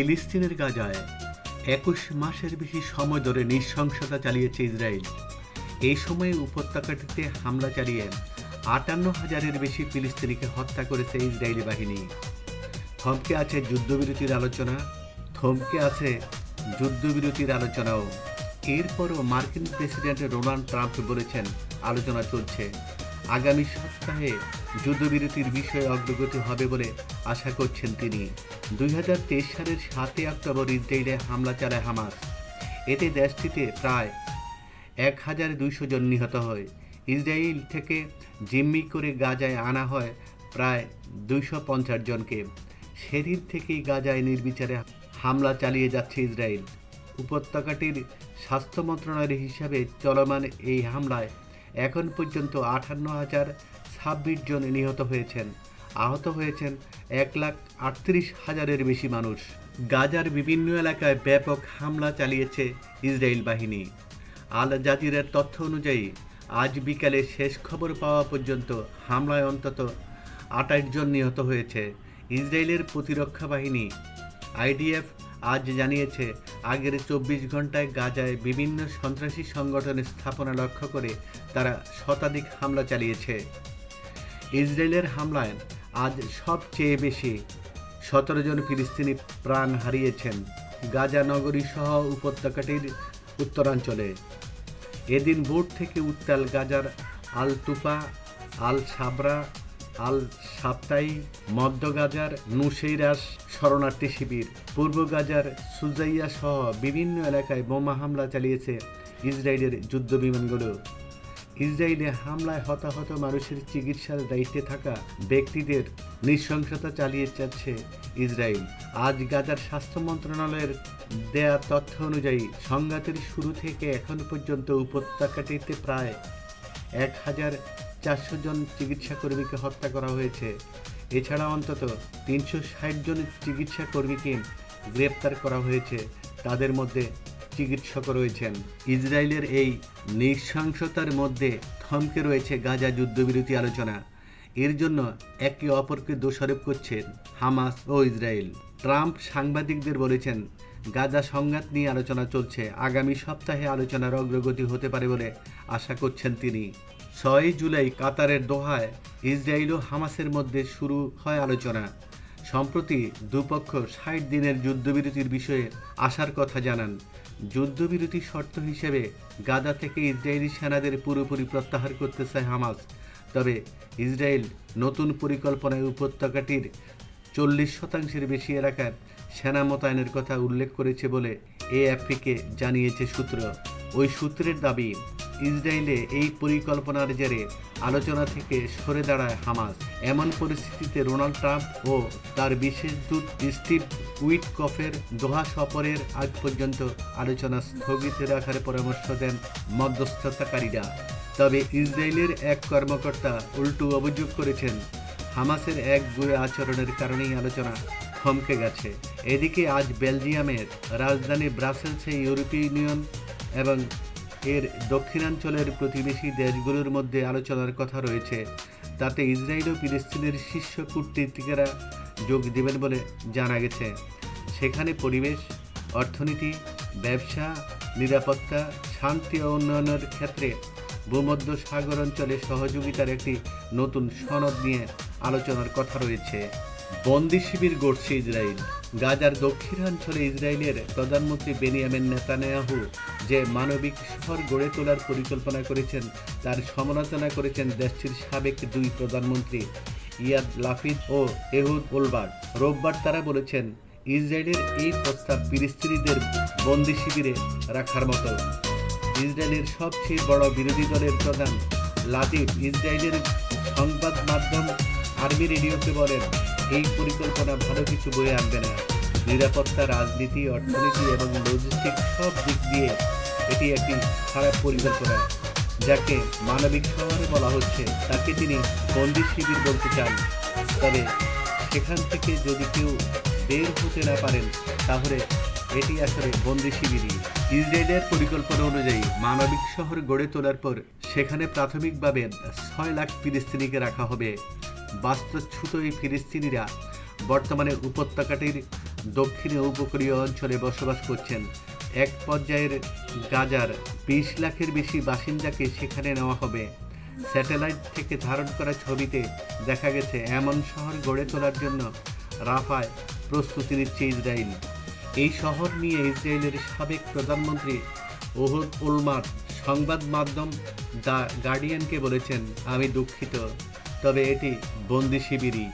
ফিলিস্তিনের গাজায় একুশ মাসের বেশি সময় ধরে নৃশংসতা চালিয়েছে ইসরায়েল। এই সময়ে উপত্যকাটিতে হামলা চালিয়ে আটান্ন হাজারের বেশি ফিলিস্তিনিকে হত্যা করেছে ইসরায়েলি বাহিনী। থমকে আছে যুদ্ধবিরতির আলোচনা, থমকে আছে যুদ্ধবিরতির আলোচনাও। এরপরও মার্কিন প্রেসিডেন্ট ডোনাল্ড ট্রাম্প বলেছেন, আলোচনা চলছে। আগামী সপ্তাহে যুদ্ধবিরতির বিষয়ে অগ্রগতি হবে বলে আশা করছেন তিনি। দুই হাজার তেইশ সালের সাতই অক্টোবর ইসরায়েলে হামলা চালায় হামাস। এতে দেশটিতে প্রায় এক হাজার দুইশো জন নিহত হয়। ইসরায়েল থেকে জিম্মি করে গাজায় আনা হয় প্রায় দুইশো পঞ্চাশ জনকে। সেদিন থেকেই গাজায় নির্বিচারে হামলা চালিয়ে যাচ্ছে ইসরায়েল। উপত্যকাটির স্বাস্থ্য মন্ত্রণালয়ের হিসাবে চলমান এই হামলায় এখন পর্যন্ত আটান্ন হাজার ছাব্বিশ জন নিহত হয়েছেন। আহত হয়েছেন এক লাখ আটত্রিশ হাজারের বেশি মানুষ। গাজার বিভিন্ন এলাকায় ব্যাপক হামলা চালিয়েছে ইসরায়েল বাহিনী। আল জাজিরের তথ্য অনুযায়ী, আজ বিকালে শেষ খবর পাওয়া পর্যন্ত হামলায় অন্তত আটাশ জন নিহত হয়েছে। ইসরায়েলের প্রতিরক্ষা বাহিনী আইডিএফ আজ জানিয়েছে আগের চব্বিশ ঘন্টায় গাজায় বিভিন্ন সন্ত্রাসী সংগঠনের স্থাপনা লক্ষ্য করে তারা শতাধিক হামলা চালিয়েছে। ইসরায়েলের হামলায় আজ সবচেয়ে বেশি সতেরো জন ফিলিস্তিনি প্রাণ হারিয়েছেন গাজা নগরী সহ উপত্যকাটির উত্তরাঞ্চলে। এদিন ভোর থেকে উত্তাল গাজার আল তুফা, আল সাবরা আল সাপ্তাই মধ্য গাজার নুসেইরাস শরণার্থী শিবির। পূর্ব গাজার সুজাইয়া সহ বিভিন্ন এলাকায় বোমা হামলা চালিয়েছে ইসরায়েলের যুদ্ধ বিমানগুলো। ইসরায়েলে হামলায় হতাহত মানুষের চিকিৎসার দায়িত্বে থাকা ব্যক্তিদের নৃশংসতা চালিয়ে যাচ্ছে ইসরায়েল। আজ গাজার স্বাস্থ্য মন্ত্রণালয়ের দেয়া তথ্য অনুযায়ী সংঘাতের শুরু থেকে এখন পর্যন্ত উপত্যকাটিতে প্রায় এক হাজার চারশো জন চিকিৎসা কর্মীকে হত্যা করা হয়েছে। এছাড়া অন্তত তিনশো ষাট জন চিকিৎসা কর্মীকে গ্রেপ্তার করা হয়েছে। তাদের মধ্যে চিকিৎসক রয়েছেন। ইসরায়েলের এই নৃশংসতার মধ্যে থমকে রয়েছে গাজা যুদ্ধবিরতি আলোচনা। এর জন্য একে অপরকে দোষারোপ করছেন হামাস ও ইসরায়েল। ট্রাম্প সাংবাদিকদের বলেছেন, গাজা সংঘাত নিয়ে আলোচনা চলছে। আগামী সপ্তাহে আলোচনার অগ্রগতি হতে পারে বলে আশা করছেন তিনি। ছয় জুলাই কাতারের দোহায় ইসরায়েল ও হামাসের মধ্যে শুরু হয় আলোচনা। সম্প্রতি দুপক্ষ ষাট দিনের যুদ্ধবিরতির বিষয়ে আসার কথা জানান। যুদ্ধবিরতি শর্ত হিসেবে গাজা থেকে ইসরায়েলি সেনাদের পুরোপুরি প্রত্যাহার করতে চায় হামাস। তবে ইসরায়েল নতুন পরিকল্পনায় উপত্যকাটির চল্লিশ শতাংশের বেশি এলাকার সেনা মোতায়েনের কথা উল্লেখ করেছে বলে এএফপিকে জানিয়েছে সূত্র। ওই সূত্রের দাবি ইসরায়েলে এই পরিকল্পনার জেরে আলোচনা থেকে সরে দাঁড়ায় হামাস। এমন পরিস্থিতিতে ডোনাল্ড ট্রাম্প ও তার বিশেষ দূত স্টিভ উইটকফের দোহা সফরের আগ পর্যন্ত আলোচনা স্থগিত রাখার পরামর্শ দেন মধ্যস্থতাকারীরা। তবে ইসরায়েলের এক কর্মকর্তা উল্টো অভিযোগ করেছেন, হামাসের এক গুয়ে আচরণের কারণেই আলোচনা থমকে গেছে। এদিকে আজ বেলজিয়ামের রাজধানী ব্রাসেলসে ইউরোপীয় ইউনিয়ন এবং এর দক্ষিণাঞ্চলের প্রতিবেশী দেশগুলোর মধ্যে আলোচনার কথা রয়েছে। তাতে ইসরায়েল ও ফিলিস্তিনের শীর্ষ কূটনীতিকেরা যোগ দেবেন বলে জানা গেছে। সেখানে পরিবেশ, অর্থনীতি, ব্যবসা, নিরাপত্তা, শান্তি ও উন্নয়নের ক্ষেত্রে ভূমধ্য সাগর অঞ্চলে সহযোগিতার একটি নতুন সনদ নিয়ে আলোচনার কথা রয়েছে। বন্দি শিবির গড়ছে ইসরায়েল। গাজার দক্ষিণাঞ্চলে ইসরায়েলের প্রধানমন্ত্রী বেনিয়ামিন নেতানিয়াহু যে মানবিক শহর গড়ে তোলার পরিকল্পনা করেছেন, তার সমালোচনা করেছেন দেশটির সাবেক দুই প্রধানমন্ত্রী, ইয়াদ লাফিদ ও এহুদ ওলবার্ট রোববার তারা বলেছেন, ইসরায়েলের এই প্রস্তাব ফিলিস্তিনিদের বন্দি শিবিরে রাখার মতো। ইসরায়েলের সবচেয়ে বড় বিরোধী দলের প্রধান লাতিফ, ইসরায়েলের সংবাদ মাধ্যম আর্মি রেডিওকে বলেন এই পরিকল্পনা ভালো কিছু বয়ে আনবে না। নিরাপত্তা, রাজনীতি, অর্থনীতি এবং লজিস্টিক সব দিক দিয়ে এটি একটি খারাপ পরিকল্পনা, যাকে মানবিক শহরে বলা হচ্ছে, তাকে তিনি বন্দি শিবির বলতে চান। তবে সেখান থেকে যদি কেউ বের হতে না পারেন, তাহলে এটি আসলে বন্দি শিবিরই। ইসরায়েলের পরিকল্পনা অনুযায়ী মানবিক শহর গড়ে তোলার পর সেখানে প্রাথমিকভাবে ছয় লাখ ফিলিস্তিনিকে রাখা হবে। বাস্তুচ্যুত এই ফিলিস্তিনিরা বর্তমানে উপত্যকাটির দক্ষিণে উপকূলীয় অঞ্চলে বসবাস করছেন। এক পর্যায়ের গাজার বিশ লাখের বেশি বাসিন্দাকে সেখানে নেওয়া হবে। স্যাটেলাইট থেকে ধারণ করা ছবিতে দেখা গেছে, এমন শহর গড়ে তোলার জন্য রাফায় প্রস্তুতি নিচ্ছে ইসরায়েল এই শহর নিয়ে ইসরায়েলের সাবেক প্রধানমন্ত্রী ওহুদ উলমার সংবাদ মাধ্যম দ্য গার্ডিয়ানকে বলেছেন, আমি দুঃখিত, তবে এটি বন্দি শিবিরই।